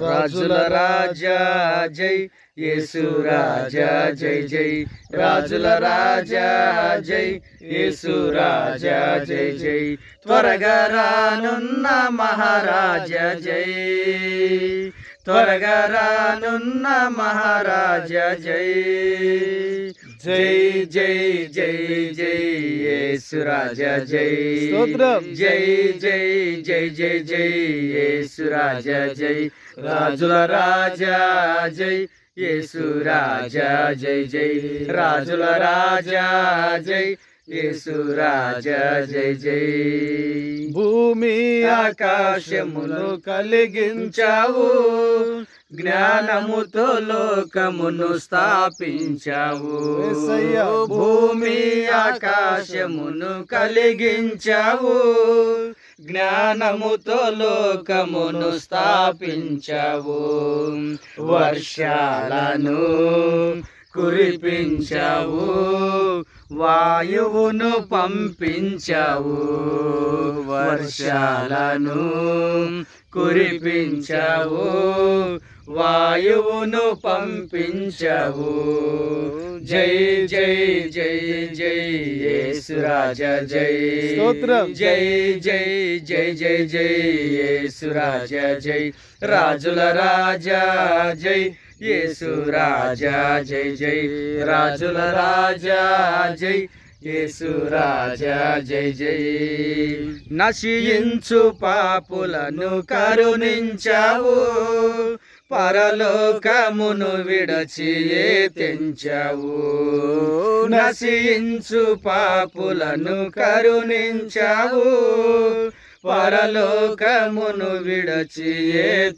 రాజుల రాజా జై. యేసు రాజా జై జై. రాజుల రాజా జై. యేసు రాజా జై జై. త్వరగా రానున్న మహారాజా జై. త్వరగా రానున్న మహారాజా జై. జై జై జై జై యేసు రాజా జై. జై జై జై జై జై యేసు రాజా జై. రాజుల రాజా జై యేసు రాజా జై జై. రాజుల రాజా జై యేసు రాజా జై జై. భూమి ఆకాశమును కలిగించావు. జ్ఞానముతో లోకమును స్థాపించావు. యేసయ్య. భూమి ఆకాశమును కలిగించావు. జ్ఞానముతో లోకమును స్థాపించావు. వర్షాలను కురిపించావు వాయువును పంపించావు వర్షాలను కురిపించావు వాయువును పంపించావు. జై జై జై జై యేసురాజ జై. జై జై జై జై జై యేసురాజ జై. రాజుల రాజా జై. యేసు రాజా జై జై రాజుల రాజా జై. యేసు రాజా జై జై. నశించు పాపులను కరుణించావు పరలోకమును విడచి తెంచావు. నశించు పాపులను కరుణించావు పరలోకమును విడచి ఏ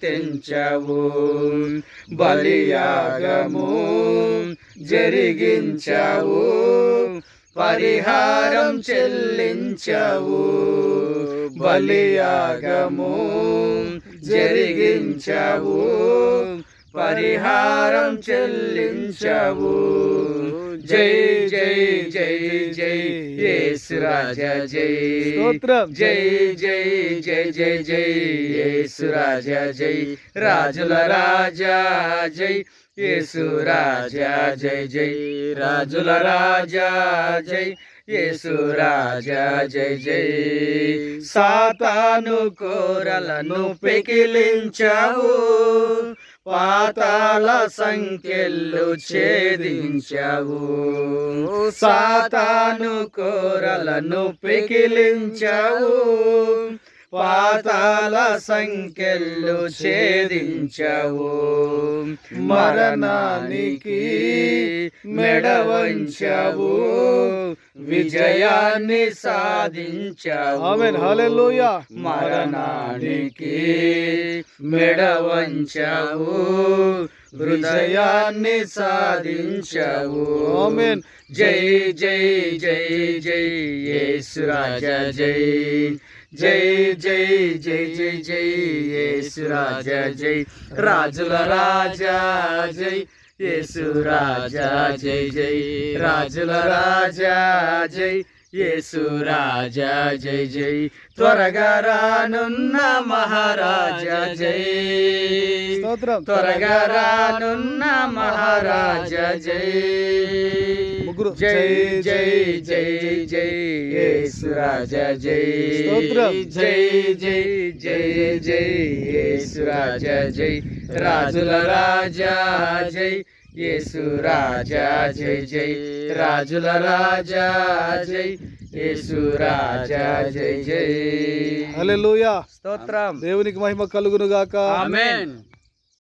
బలియాగము జరిగించావు పరిహారం చెల్లించావు. బలియాగము జరిగించావు పరిహారం చెల్లించావు. జై జై జై జై యేసు రాజా జై. స్తోత్రం. జై జై జై జై జై. యేసు రాజా జై. రాజుల రాజా జై. యేసు రాజా జై జై. రాజుల రాజా జై. యేసు రాజా జై జై. సాతాను కోరలను పెకిలించావు. పాతాల సంఖ్యలు ఛేదించావు. సాతాను కోరలను పెకిలించావు. పాతాల సంఖ్యలు ఛేదించావు. మరణానికి మెడ వంచావు విజయాన్ని సాధించావు. మరణానికి మెడ వంచావు హృదయాన్ని సాధించావు. జై జై జై జై యేసు రాజా జై. జై జై జై జై జై యేసు రాజా జై. రాజుల రాజా జై. యేసు రాజా జై జై. రాజుల రాజా జై. యేసు రాజా జై జై. త్వరగా రానున్న మహారాజా జై. త్వరగా రానున్న మహారాజా జై ముగ్గురు. జై జై జై జై యేసు రాజా జై స్తోత్రం. జై జై జై జై యేసు రాజా జై రాజుల రాజా జై యేసు రాజా జై జై రాజుల రాజా జై యేసు రాజా జై జై హల్లెలూయా స్తోత్రం దేవునికి మహిమ కలుగును గాక ఆమేన్